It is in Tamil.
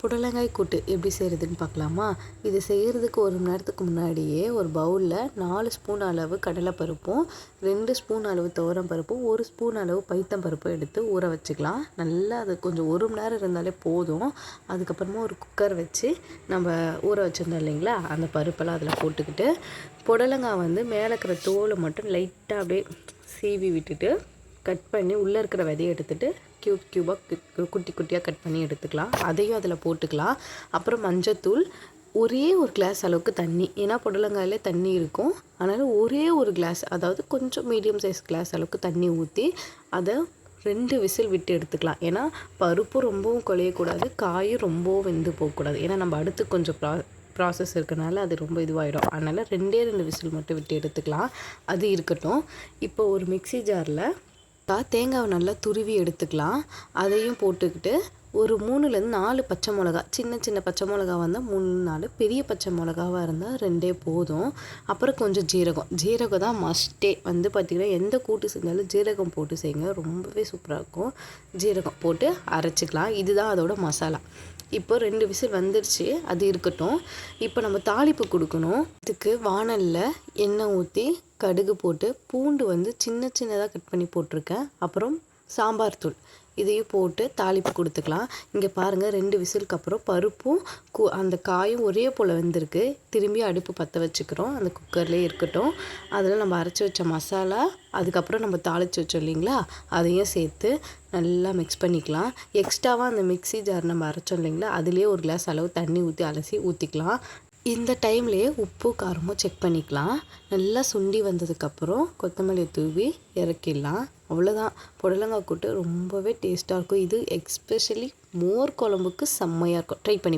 புடலங்காய் கூட்டு எப்படி செய்கிறதுன்னு பார்க்கலாமா? இது செய்கிறதுக்கு ஒரு மணி நேரத்துக்கு முன்னாடியே ஒரு பவுலில் நாலு ஸ்பூன் அளவு கடலைப்பருப்பும் ரெண்டு ஸ்பூன் அளவு துவரம் பருப்பும் ஒரு ஸ்பூன் அளவு பைத்தம் பருப்பும் எடுத்து ஊற வச்சுக்கலாம். நல்லா அது கொஞ்சம் ஒரு மணி நேரம் இருந்தாலே போதும். அதுக்கப்புறமா ஒரு குக்கர் வச்சு நம்ம ஊற வச்சுருந்தோம் இல்லைங்களா? அந்த பருப்பெல்லாம் அதில் போட்டுக்கிட்டு புடலங்காய் வந்து மேலே இருக்கிற தோலை மட்டும் லைட்டாக அப்படியே சீவி விட்டுட்டு கட் பண்ணி உள்ளே இருக்கிற விதையை எடுத்துகிட்டு க்யூப் க்யூபாக குட்டி குட்டியாக கட் பண்ணி எடுத்துக்கலாம். அதையும் அதில் போட்டுக்கலாம். அப்புறம் மஞ்சத்தூள் ஒரே ஒரு கிளாஸ் அளவுக்கு தண்ணி. ஏன்னா புடலங்காயிலே தண்ணி இருக்கும். அதனால் ஒரே ஒரு கிளாஸ் அதாவது கொஞ்சம் மீடியம் சைஸ் கிளாஸ் அளவுக்கு தண்ணி ஊற்றி அதை ரெண்டு விசில் விட்டு எடுத்துக்கலாம். ஏன்னா பருப்பு ரொம்பவும் குழையக்கூடாது காயும் ரொம்பவும் வெந்து போகக்கூடாது. ஏன்னா நம்ம அடுத்து கொஞ்சம் ப்ரா ப்ராசஸ் இருக்கனால அது ரொம்ப இதுவாகிடும் அதனால் ரெண்டே ரெண்டு விசில் மட்டும் விட்டு எடுத்துக்கலாம். அது இருக்கட்டும். இப்போ ஒரு மிக்சி ஜாரில் தேங்காவை நல்லா துருவி எடுத்துக்கலாம். அதையும் போட்டுக்கிட்டு ஒரு மூணுலேருந்து நாலு பச்சை மிளகா சின்ன சின்ன பச்சை மிளகா வந்தால் மூணு நாலு பெரிய பச்சை மிளகாவாக இருந்தால் ரெண்டே போதும். அப்புறம் கொஞ்சம் ஜீரகம். ஜீரகம் தான் மஸ்ட்டே வந்து பார்த்திங்கன்னா எந்த கூட்டு செஞ்சாலும் ஜீரகம் போட்டு செய்யுங்க. ரொம்பவே சூப்பராக இருக்கும். ஜீரகம் போட்டு அரைச்சிக்கலாம். இதுதான் அதோட மசாலா. இப்போ ரெண்டு விசில் வந்துடுச்சு அது இருக்கட்டும். இப்போ நம்ம தாளிப்பு கொடுக்கணும். இதுக்கு வானலில் எண்ணெய் ஊற்றி கடுகு போட்டு பூண்டு வந்து சின்ன சின்னதாக கட் பண்ணி போட்டிருக்கேன். அப்புறம் சாம்பார் தூள். இதையும் போட்டு தாளிப்பு கொடுத்துக்கலாம். இங்கே பாருங்கள் ரெண்டு விசிலுக்கு அப்புறம் பருப்பும் கு அந்த காயும் ஒரே போல் வெந்திருக்கு. திரும்பி அடுப்பு பற்ற வச்சுக்கிறோம். அந்த குக்கர்லேயே இருக்கட்டும். அதில் நம்ம அரைச்சி வச்ச மசாலா அதுக்கப்புறம் நம்ம தாளித்து வச்சோம் இல்லைங்களா? அதையும் சேர்த்து நல்லா மிக்ஸ் பண்ணிக்கலாம். எக்ஸ்ட்ராவாக அந்த மிக்ஸி ஜார் நம்ம அரைச்சோம் இல்லைங்களா? அதுலேயே ஒரு கிளாஸ் அளவு தண்ணி ஊற்றி அலசி ஊற்றிக்கலாம் இந்த டைம்லேயே உப்பு காரமும் செக் பண்ணிக்கலாம். நல்லா சுண்டி வந்ததுக்கப்புறம் கொத்தமல்லி தூவி இறக்கிடலாம். அவ்வளோதான் புடலங்காய் கூட்டு ரொம்பவே டேஸ்ட்டாக இருக்கும். இது எக்ஸ்பெஷலி மோர் குழம்புக்கு செம்மையாக இருக்கும். ட்ரை பண்ணி